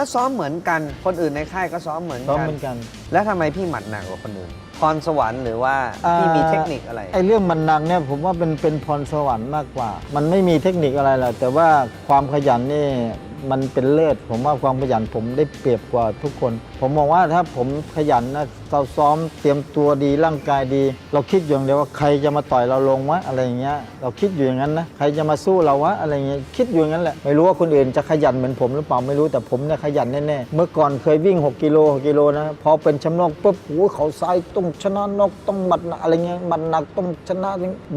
ก็ซ้อมเหมือนกัน คนอื่นในค่ายก็ซ้อมเหมือนซ้อมกันเหมือนกัน แล้วทำไมพี่หมัดหนักกว่าคนอื่นพรสวรรค์หรือว่าอ่าพี่มีเทคนิคอะไร ไอ้เรื่องมันนังเนี่ยผมว่าเป็นเป็นพรสวรรค์มากกว่า มันไม่มีเทคนิคอะไรหรอกแต่ว่าความขยันนี่ มันเป็นเลิศผมว่าความขยันผมได้เปรียบกว่าทุกคน ผมมองว่าถ้าผมขยันนะเราซ้อมเตรียมตัวดีร่างกายดี เราคิดอย่างเดียวว่าใครจะมาต่อยเราลงวะอะไรอย่างเงี้ยเราคิดอยู่อย่างนั้นนะใครจะมาสู้เราวะอะไรเงี้ยคิดอยู่อย่างนั้นแหละไม่รู้ว่าคนอื่นจะขยันเหมือนผมหรือเปล่าไม่รู้แต่ผมเนี่ยขยันแน่ๆเมื่อก่อนเคยวิ่ง 6กิโล6กิโลนะพอเป็นแชมป์โลกปุ๊บโอ้เขาซ้ายต้องชนะนกต้องหมัดหนักอะไรเงี้ยหมัดหนักต้องชนะ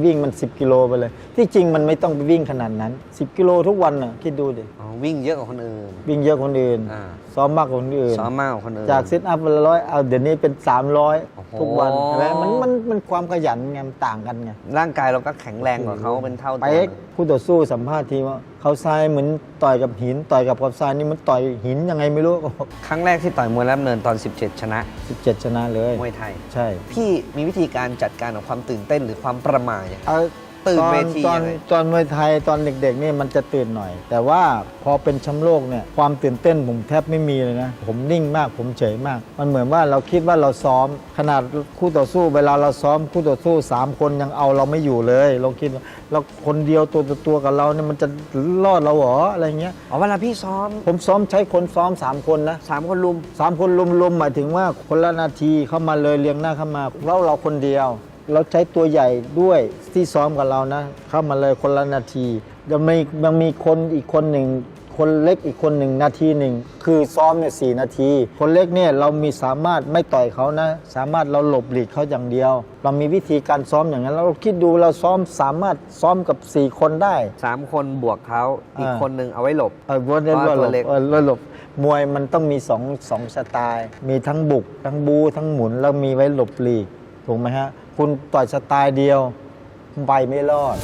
วิ่งมัน 10 กิโลไปเลย ที่จริงมันไม่ต้องไปวิ่งขนาดนั้น 10 กิโลทุกวันน่ะคิดดูดิวิ่งเยอะกว่าคนอื่น วิ่งเยอะกว่าคนอื่น อ่า ซ้อมมากกว่าคนอื่น ซ้อมมากกว่าคนอื่น จากเซตอัพวันละร้อยเอาเดี๋ยวนี้เป็น โอ้โห 300 ทุกวันใช่ไหมมันมันมันความขยันไงมันต่างกันไงร่างกายเราก็แข็งแรงกว่าเขาเป็นเท่าตัวเป๊กคู่ต่อสู้สัมภาษณ์ทีว่าเขาทรายเหมือนต่อยกับหิน ต่อยกับกับทรายนี่มันต่อยหินยังไงไม่รู้ครั้งแรกที่ต่อยมวยรับเนินตอน 17 ชนะ17 ชนะเลย มวยไทย ใช่พี่มีวิธีการจัดการกับความตื่นเต้นหรือความประหม่าอย่างไรเอา ตื่นตอเวทีตอนยังไงตอนมวยไทยตอนเด็กๆนี่มันจะตื่นหน่อย แต่ว่าพอเป็นแชมป์โลกเนี่ยความตื่นเต้นผมแทบไม่มีเลยนะ ผมนิ่งมากผมเฉยมาก มันเหมือนว่าเราคิดว่าเราซ้อมขนาดคู่ต่อสู้เวลาเราซ้อมคู่ต่อสู้สามคนยังเอาเราไม่อยู่เลย เราคิดว่าเราคนเดียวตัวต่อตัวกับเราเนี่ยมันจะรอดเราเหรออะไรเงี้ย อ๋อเวลาพี่ซ้อมผมซ้อมใช้คนซ้อมสามคนนะ สามคนลุม สามคนลุมๆหมายถึงว่าคนละนาทีเข้ามาเลยเรียงหน้าเข้ามาเราเราคนเดียว เราใช้ตัวใหญ่ด้วยที่ซ้อมกับเรานะ เข้ามาเลยคนละนาทียังมียังมีคนอีกคนหนึ่ง คนเล็กอีกคนหนึ่งนาทีหนึ่งคือซ้อมเนี่ยสนาที คนเล็กเนี่ยเรามีสามารถไม่ต่อยเขานะ สามารถเราหลบหลีกเขาอย่างเดียว เรามีวิธีการซ้อมอย่างนั้นแล้วเราคิดดูเราซ้อมสามารถซ้อมกับ 4 คนได้ สามคนบวกเขาอีกอ่าคนหนึ่งเอาไว้หลบ เออวนเล่นเพราะหลตัวบเล็กเออหลบมวยมันต้องมีสองสองสไตล์ มีทั้งบุก ทั้งบูทั้งหมุนแล้วมีไว้หลบหลีก ถูกไหมฮะ คุณต่อยสไตล์เดียวไปไม่รอด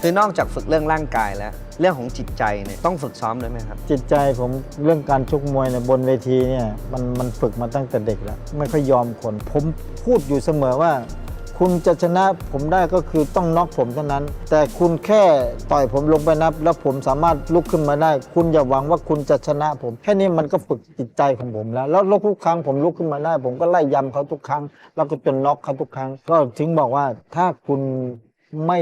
คือนอกจากฝึกเรื่องร่างกายแล้ว เรื่องของจิตใจเนี่ยต้องฝึกซ้อมด้วยไหมครับ จิตใจผมเรื่องการชกมวยเนี่ยบนเวทีเนี่ยมันมันฝึกมาตั้งแต่เด็กแล้ว ไม่ค่อยยอมคน ผมพูดอยู่เสมอว่า คุณจะชนะผมได้ก็คือต้องน็อกผมเท่านั้น แต่คุณแค่ต่อยผมลงไปนับ แล้วผมสามารถลุกขึ้นมาได้ คุณอย่าหวังว่าคุณจะชนะผม แค่นี้มันก็ฝึกจิตใจของผมแล้ว แล้วแล้วทุกครั้งผมลุกขึ้นมาได้ ผมก็ไล่ยำเขาทุกครั้ง แล้วก็จนน็อกเขาทุกครั้ง ก็ถึงบอกว่าถ้าคุณไม่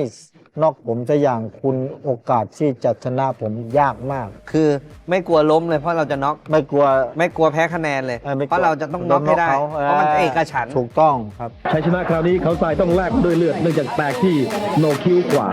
น็อกผมสักอย่างคุณโอกาสที่จะชนะผมยากมาก คือไม่กลัวล้มเลยเพราะเราจะน็อกไม่กลัว ไม่กลัวแพ้คะแนนเลยออไม่กเพราะเราจะต้องน็อกให้ได้ขเพราะมันเอกฉันท์ถูกต้องครับ ชัยชนะคราวนี้เขาทรายต้องแลกด้วยเลือดเนื่องจากแตกที่โหนกคิ้วขวา